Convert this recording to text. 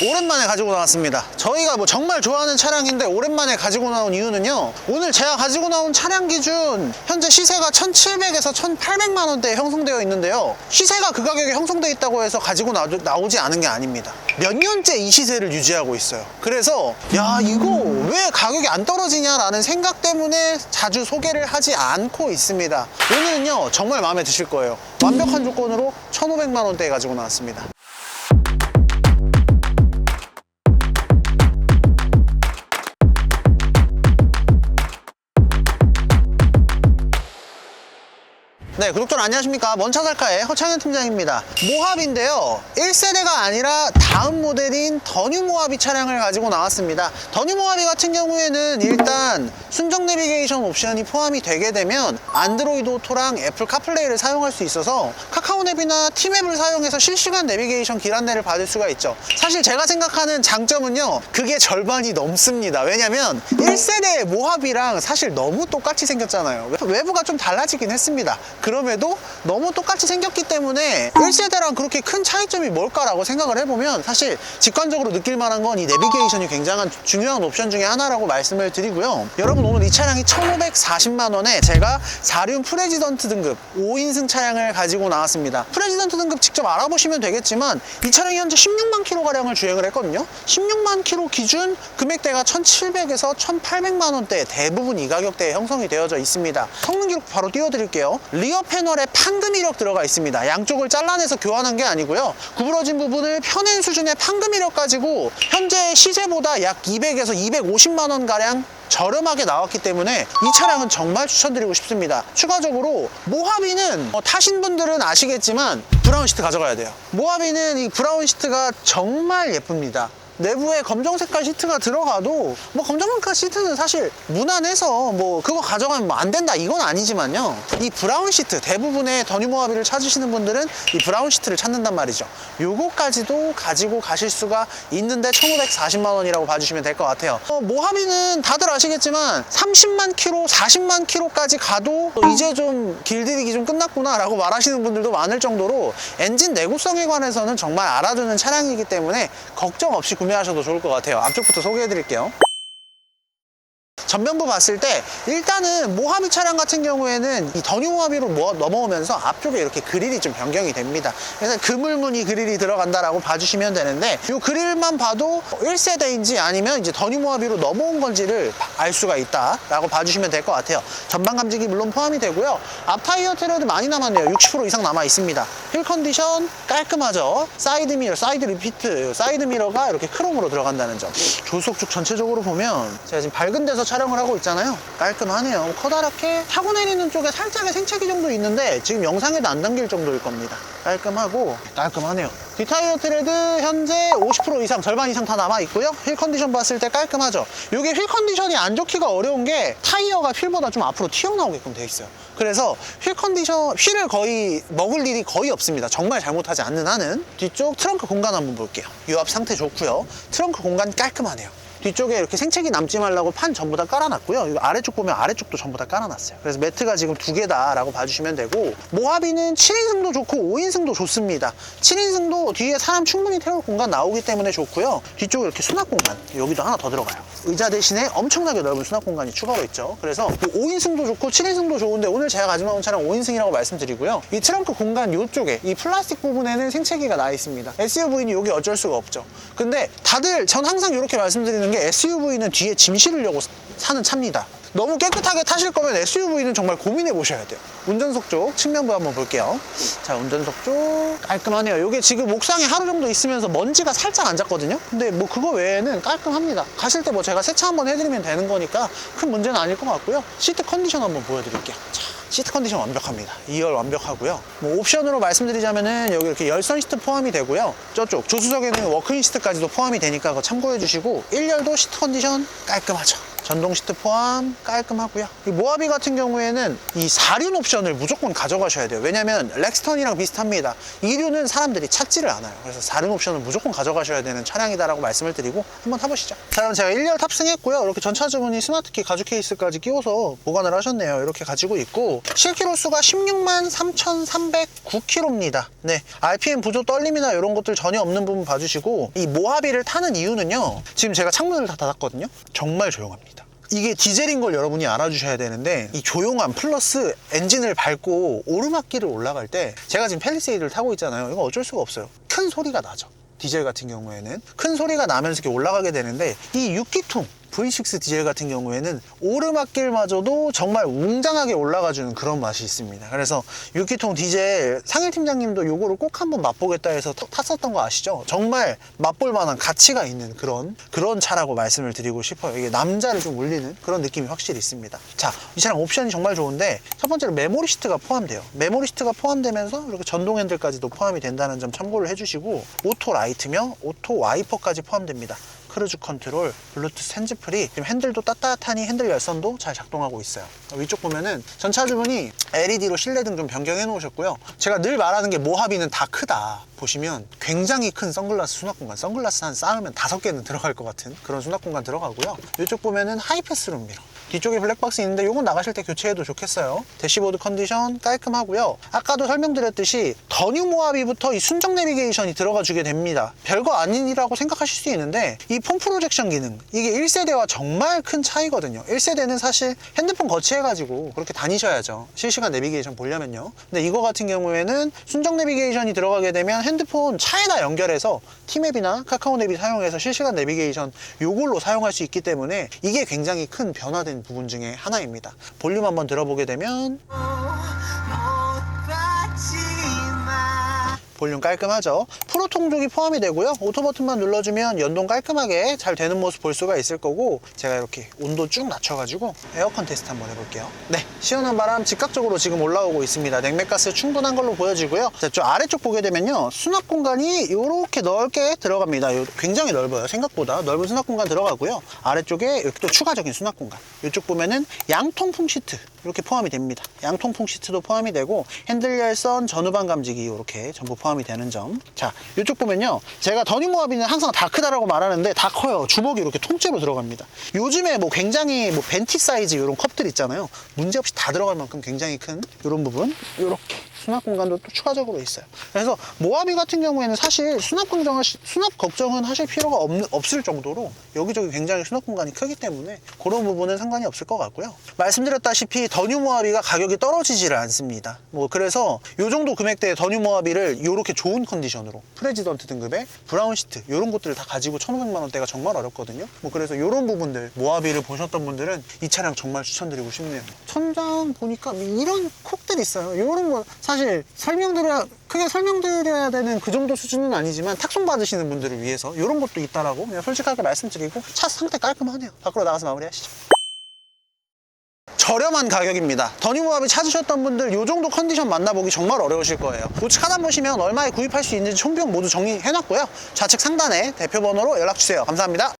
오랜만에 가지고 나왔습니다. 저희가 뭐 정말 좋아하는 차량인데 오랜만에 가지고 나온 이유는요. 오늘 제가 가지고 나온 차량 기준 현재 시세가 1,700에서 1,800만 원대에 형성되어 있는데요. 시세가 그 가격에 형성되어 있다고 해서 가지고 나, 나오지 않은 게 아닙니다. 몇 년째 이 시세를 유지하고 있어요. 그래서 야 이거 왜 가격이 안 떨어지냐라는 생각 때문에 자주 소개를 하지 않고 있습니다. 오늘은요 정말 마음에 드실 거예요. 완벽한 조건으로 1,500만 원대에 가지고 나왔습니다. 네, 구독자 안녕하십니까. 먼차살카의 허창현 팀장입니다. 모합인데요. 1세대가 아니라 다음 모델인 더뉴 모하비 차량을 가지고 나왔습니다. 더뉴 모하비 같은 경우에는 일단 순정 내비게이션 옵션이 포함이 되게 되면 안드로이드 오토랑 애플 카플레이를 사용할 수 있어서 카카오 앱이나 티맵을 사용해서 실시간 내비게이션 길 안내를 받을 수가 있죠. 사실 제가 생각하는 장점은요. 그게 절반이 넘습니다. 왜냐면 1세대의 모합이랑 사실 너무 똑같이 생겼잖아요. 외부가 좀 달라지긴 했습니다. 그럼에도 너무 똑같이 생겼기 때문에 1세대랑 그렇게 큰 차이점이 뭘까라고 생각을 해보면 사실 직관적으로 느낄 만한 건 이 내비게이션이 굉장한 중요한 옵션 중에 하나라고 말씀을 드리고요. 여러분 오늘 이 차량이 1540만 원에 제가 4륜 프레지던트 등급 5인승 차량을 가지고 나왔습니다. 프레지던트 등급 직접 알아보시면 되겠지만 이 차량이 현재 16만 킬로 가량을 주행을 했거든요. 16만 킬로 기준 금액대가 1700에서 1800만 원대 대부분 이 가격대에 형성이 되어져 있습니다. 성능 기록 바로 띄워드릴게요. 리어 패널에 판금 이력 들어가 있습니다. 양쪽을 잘라내서 교환한 게 아니고요. 구부러진 부분을 펴낸 수준의 판금 이력 가지고 현재 시세보다 약 200에서 250만 원 가량 저렴하게 나왔기 때문에 이 차량은 정말 추천드리고 싶습니다. 추가적으로 모하비는 어, 타신 분들은 아시겠지만 브라운 시트 가져가야 돼요. 모하비는 이 브라운 시트가 정말 예쁩니다. 내부에 검정 색깔 시트가 들어가도 뭐 검정 색깔 시트는 사실 무난해서 뭐 그거 가져가면 뭐 안 된다. 이건 아니지만요. 이 브라운 시트 대부분의 더뉴모하비를 찾으시는 분들은 이 브라운 시트를 찾는단 말이죠. 요거까지도 가지고 가실 수가 있는데 1540만 원이라고 봐주시면 될 것 같아요. 어, 모하비는 다들 아시겠지만 30만 킬로 40만 킬로까지 가도 이제 좀 길들이기 좀 끝났구나 라고 말하시는 분들도 많을 정도로 엔진 내구성에 관해서는 정말 알아두는 차량이기 때문에 걱정 없이 구매 하셔도 좋을 것 같아요. 앞쪽부터 소개해 드릴게요 전면부 봤을 때 일단은 모하비 차량 같은 경우에는 이 더뉴 모하비로 모- 넘어오면서 앞쪽에 이렇게 그릴이 좀 변경이 됩니다. 그래서 그물무늬 그릴이 들어간다라고 봐주시면 되는데 이 그릴만 봐도 1세대인지 아니면 이제 더뉴 모하비로 넘어온 건지를 알 수가 있다라고 봐주시면 될 것 같아요. 전방 감지기 물론 포함이 되고요. 앞 타이어 트레드 많이 남았네요. 60% 이상 남아 있습니다. 휠 컨디션 깔끔하죠. 사이드 미러, 사이드 리피트, 사이드 미러가 이렇게 크롬으로 들어간다는 점. 조속 쪽 전체적으로 보면 제가 지금 밝은 데서 촬영 을 하고 있잖아요. 깔끔하네요. 커다랗게 타고 내리는 쪽에 살짝의 생채기 정도 있는데 지금 영상에도 안 담길 정도일 겁니다. 깔끔하고 깔끔하네요. 뒷타이어 트레드 현재 50% 이상, 절반 이상 다 남아 있고요. 휠 컨디션 봤을 때 깔끔하죠. 이게 휠 컨디션이 안 좋기가 어려운 게 타이어가 휠보다 좀 앞으로 튀어나오게끔 돼 있어요. 그래서 휠 컨디션, 휠을 거의 먹을 일이 거의 없습니다. 정말 잘못하지 않는 한은. 뒤쪽 트렁크 공간 한번 볼게요. 이앞 상태 좋고요. 트렁크 공간 깔끔하네요. 뒤쪽에 이렇게 생채기 남지 말라고 판 전부 다 깔아놨고요. 이거 아래쪽 보면 아래쪽도 전부 다 깔아놨어요. 그래서 매트가 지금 두 개다라고 봐주시면 되고 모하비는 7인승도 좋고 5인승도 좋습니다. 7인승도 뒤에 사람 충분히 태울 공간 나오기 때문에 좋고요. 뒤쪽에 이렇게 수납 공간 여기도 하나 더 들어가요. 의자 대신에 엄청나게 넓은 수납 공간이 추가로 있죠. 그래서 5인승도 좋고 7인승도 좋은데 오늘 제가 가지고 나온 차량 5인승이라고 말씀드리고요. 이 트렁크 공간 이쪽에 이 플라스틱 부분에는 생채기가 나 있습니다. SUV는 여기 어쩔 수가 없죠. 근데 다들 전 항상 이렇게 말씀드리 는 게 SUV는 뒤에 짐 실으려고 사는 차입니다. 너무 깨끗하게 타실 거면 SUV는 정말 고민해 보셔야 돼요. 운전석 쪽 측면부 한번 볼게요. 자, 운전석 쪽 깔끔하네요. 이게 지금 옥상에 하루 정도 있으면서 먼지가 살짝 앉았거든요. 근데 뭐 그거 외에는 깔끔합니다. 가실 때 뭐 제가 세차 한번 해드리면 되는 거니까 큰 문제는 아닐 것 같고요. 시트 컨디션 한번 보여드릴게요. 자, 시트 컨디션 완벽합니다. 2열 완벽하고요. 뭐 옵션으로 말씀드리자면은 여기 이렇게 열선 시트 포함이 되고요. 저쪽 조수석에는 워크인 시트까지도 포함이 되니까 참고해 주시고 1열도 시트 컨디션 깔끔하죠. 전동 시트 포함 깔끔하고요. 이 모하비 같은 경우에는 이 4륜 옵션을 무조건 가져가셔야 돼요. 왜냐면 렉스턴이랑 비슷합니다. 2륜은 사람들이 찾지를 않아요. 그래서 4륜 옵션을 무조건 가져가셔야 되는 차량이다라고 말씀을 드리고 한번 타보시죠. 자 그럼 제가 1열 탑승했고요. 이렇게 전차주문이 스마트키 가죽 케이스까지 끼워서 보관을 하셨네요. 이렇게 가지고 있고 실키로 수가 16만 3,309km입니다. 네, RPM 부조 떨림이나 이런 것들 전혀 없는 부분 봐주시고 이 모하비를 타는 이유는요. 지금 제가 창문을 다 닫았거든요. 정말 조용합니다. 이게 디젤인 걸 여러분이 알아주셔야 되는데 이 조용함 플러스 엔진을 밟고 오르막길을 올라갈 때 제가 지금 펠리세이드를 타고 있잖아요. 이거 어쩔 수가 없어요. 큰 소리가 나죠. 디젤 같은 경우에는 큰 소리가 나면서 이렇게 올라가게 되는데 이 6기통 V6 디젤 같은 경우에는 오르막길마저도 정말 웅장하게 올라가주는 그런 맛이 있습니다. 그래서 6기통 디젤 상일 팀장님도 요거를 꼭 한번 맛보겠다 해서 타- 탔었던 거 아시죠? 정말 맛볼 만한 가치가 있는 그런 그런 차라고 말씀을 드리고 싶어요. 이게 남자를 좀 울리는 그런 느낌이 확실히 있습니다. 자, 이 차량 옵션이 정말 좋은데 첫 번째로 메모리 시트가 포함돼요. 메모리 시트가 포함되면서 이렇게 전동 핸들까지도 포함이 된다는 점 참고를 해주시고 오토 라이트며 오토 와이퍼까지 포함됩니다. 크루즈 컨트롤, 블루투스 핸즈프리, 지금 핸들도 따뜻하니 핸들 열선도 잘 작동하고 있어요. 위쪽 보면은 전차 주문이 LED로 실내 등 좀 변경해 놓으셨고요. 제가 늘 말하는 게 모하비는 다 크다. 보시면 굉장히 큰 선글라스 수납 공간, 선글라스 한 쌓으면 다섯 개는 들어갈 것 같은 그런 수납 공간 들어가고요. 이쪽 보면은 하이패스 룸 미러. 뒤쪽에 블랙박스 있는데 요건 나가실 때 교체해도 좋겠어요. 대시보드 컨디션 깔끔하고요. 아까도 설명드렸듯이 더뉴 모하비부터 이 순정 내비게이션이 들어가 주게 됩니다. 별거 아니라고 생각하실 수 있는데 이폰 프로젝션 기능 이게 1세대와 정말 큰 차이거든요. 1세대는 사실 핸드폰 거치해가지고 그렇게 다니셔야죠. 실시간 내비게이션 보려면요. 근데 이거 같은 경우에는 순정 내비게이션이 들어가게 되면 핸드폰 차에다 연결해서 티맵이나 카카오 내비 사용해서 실시간 내비게이션 요걸로 사용할 수 있기 때문에 이게 굉장히 큰 변화된 부분 중에 하나입니다. 볼륨 한번 들어보게 되면 볼륨 깔끔하죠. 프로 통족이 포함이 되고요. 오토 버튼만 눌러주면 연동 깔끔하게 잘 되는 모습 볼 수가 있을 거고 제가 이렇게 온도 쭉 낮춰가지고 에어컨 테스트 한번 해볼게요. 네, 시원한 바람 즉각적으로 지금 올라오고 있습니다. 냉매가스 충분한 걸로 보여지고요. 자, 저 아래쪽 보게 되면요. 수납 공간이 이렇게 넓게 들어갑니다. 요- 굉장히 넓어요. 생각보다 넓은 수납 공간 들어가고요. 아래쪽에 이렇게 또 추가적인 수납 공간. 이쪽 보면은 양통풍 시트 이렇게 포함이 됩니다. 양통풍 시트도 포함이 되고 핸들 열선, 전후방 감지기 이렇게 전부 포함이 되는 점. 자, 이쪽 보면요. 제가 더니모하비는 항상 다 크다라고 말하는데 다 커요. 주먹이 이렇게 통째로 들어갑니다. 요즘에 뭐 굉장히 뭐 벤티 사이즈 이런 컵들 있잖아요. 문제없이 다 들어갈 만큼 굉장히 큰 이런 부분 이렇게 수납 공간도 또 추가적으로 있어요. 그래서 모하비 같은 경우에는 사실 수납 걱정 수납 걱정은 하실 필요가 없, 없을 정도로 여기저기 굉장히 수납 공간이 크기 때문에 그런 부분은 상관이 없을 것 같고요. 말씀드렸다시피 더뉴 모하비가 가격이 떨어지지를 않습니다. 뭐 그래서 요 정도 금액대의 더뉴 모하비를 이렇게 좋은 컨디션으로 프레지던트 등급의 브라운 시트 이런 것들을 다 가지고 1,500만 원대가 정말 어렵거든요. 뭐 그래서 이런 부분들 모하비를 보셨던 분들은 이 차량 정말 추천드리고 싶네요. 천장 보니까 이런 콕 들 있어요. 이런 거 사실 설명드려야 크게 설명드려야 되는 그 정도 수준은 아니지만 탁송 받으시는 분들을 위해서 이런 것도 있다라고 그냥 솔직하게 말씀드리고 차 상태 깔끔하네요. 밖으로 나가서 마무리하시죠. 저렴한 가격입니다. 더니모합이 찾으셨던 분들 이 정도 컨디션 만나보기 정말 어려우실 거예요. 우측 하단 보시면 얼마에 구입할 수 있는지 총비용 모두 정리해놨고요. 좌측 상단에 대표 번호로 연락주세요. 감사합니다.